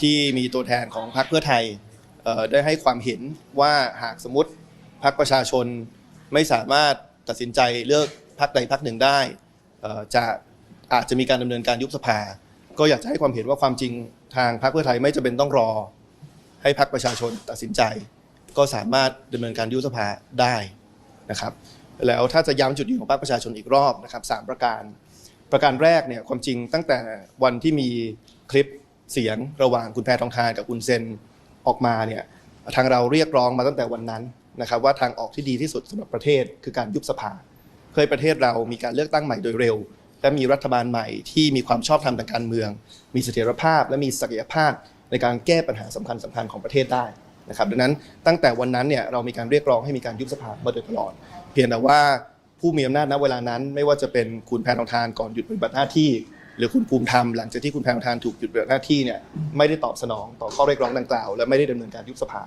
ที่มีตัวแทนของพรรคเพื่อไทยได้ให้ความเห็นว่าหากสมมติพรรคประชาชนไม่สามารถตัดสินใจเลือกพรรคใดพรรคหนึ่งได้จะอาจจะมีการดำเนินการยุบสภา ก็อยากจะให้ความเห็นว่าความจริงทางพรรคเพื่อไทยไม่จำเป็นต้องรอ ให้พรรคประชาชนตัดสินใจ ก็สามารถดำเนินการยุบสภาได้นะครับ แล้วถ้าจะย้ำจุดยืนของพรรคประชาชนอีกรอบนะครับสามประการ ประการแรกเนี่ยความจริงตั้งแต่วันที่มีคลิป เสียงระหว่างคุณแพทองทานกับคุณเซนออกมาเนี่ยทางเราเรียกร้องมาตั้งแต่วันนั้นนะครับว่าทางออกที่ดีที่สุดสำหรับประเทศคือการยุบสภาเพื่อให้ประเทศเรามีการเลือกตั้งใหม่โดยเร็ว และมีรัฐบาลใหม่ที่มีความชอบธรรมทางการเมือง มีเสถียรภาพ และมีศักยภาพในการแก้ปัญหาสำคัญสำคัญของประเทศได้นะครับดังนั้นตั้งแต่วันนั้นเนี่ยเรามีการเรียกร้องให้มีการยุบสภามาโดยตลอด เพียงแต่ว่าผู้มีอำนาจณเวลานั้น ไม่ว่าจะเป็นคุณแพทองทานก่อนหยุดปฏิบัติหน้าที่ หรือคุณภูมิธรรมหลังจากที่คุณแพงทานถูกหยุดปฏิบัติหน้าที่เนี่ยไม่ได้ตอบสนองต่อข้อเรียกร้องดังกล่าวและไม่ได้ดำเนินการยุบสภา